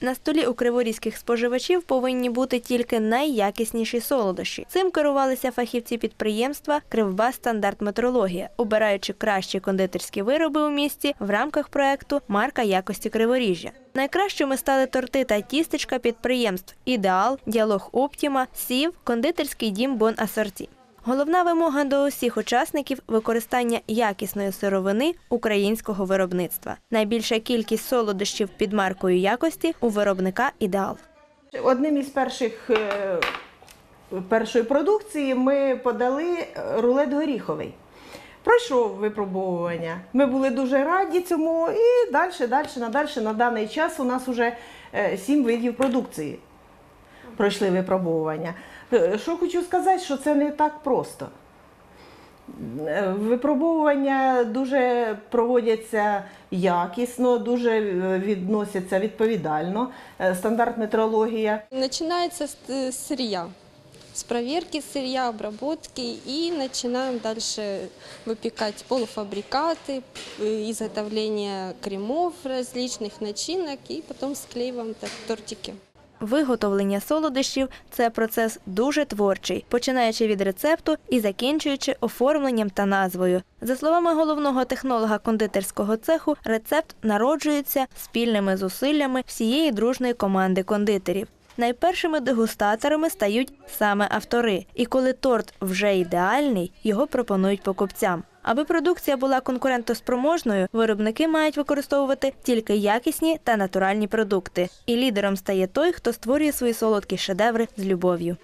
На столі у криворізьких споживачів повинні бути тільки найякісніші солодощі. Цим керувалися фахівці підприємства Кривбас Стандарт Метрологія, обираючи кращі кондитерські вироби у місті в рамках проекту Марка якості Криворіжжя. Найкращими стали торти та тістечка підприємств Ідеал, Діалог Оптіма, Сів, кондитерський дім Бон Асорті. Головна вимога до усіх учасників використання якісної сировини українського виробництва. Найбільша кількість солодощів під маркою якості у виробника ідеал. Одним із перших е, першої продукції ми подали рулет горіховий. Пройшов випробовування. Ми були дуже раді цьому, і далі, далі, надалі, на даний час у нас вже е, сім видів продукції пройшли випробовування. Е, Що хочу сказати, що це не так просто. Е, Випробовування дуже проводяться якісно, дуже е, відносяться відповідально. Е, Стандарт метрологія. Начинается с э, сырья, с проверки сырья, обработки и начинаем дальше выпекать полуфабрикаты, э, изготовление кремов различных начинок и потом склеиваем так тортики. Виготовлення солодощів це процес дуже творчий, починаючи від рецепту і закінчуючи оформленням та назвою. За словами головного технолога кондитерського цеху, рецепт народжується спільними зусиллями всієї дружної команди кондитерів. Найпершими дегустаторами стають саме автори, і коли торт вже ідеальний, його пропонують покупцям. Аби продукція була конкурентоспроможною, виробники мають використовувати тільки якісні та натуральні продукти. І лідером стає той, хто створює свої солодкі шедеври з любов'ю.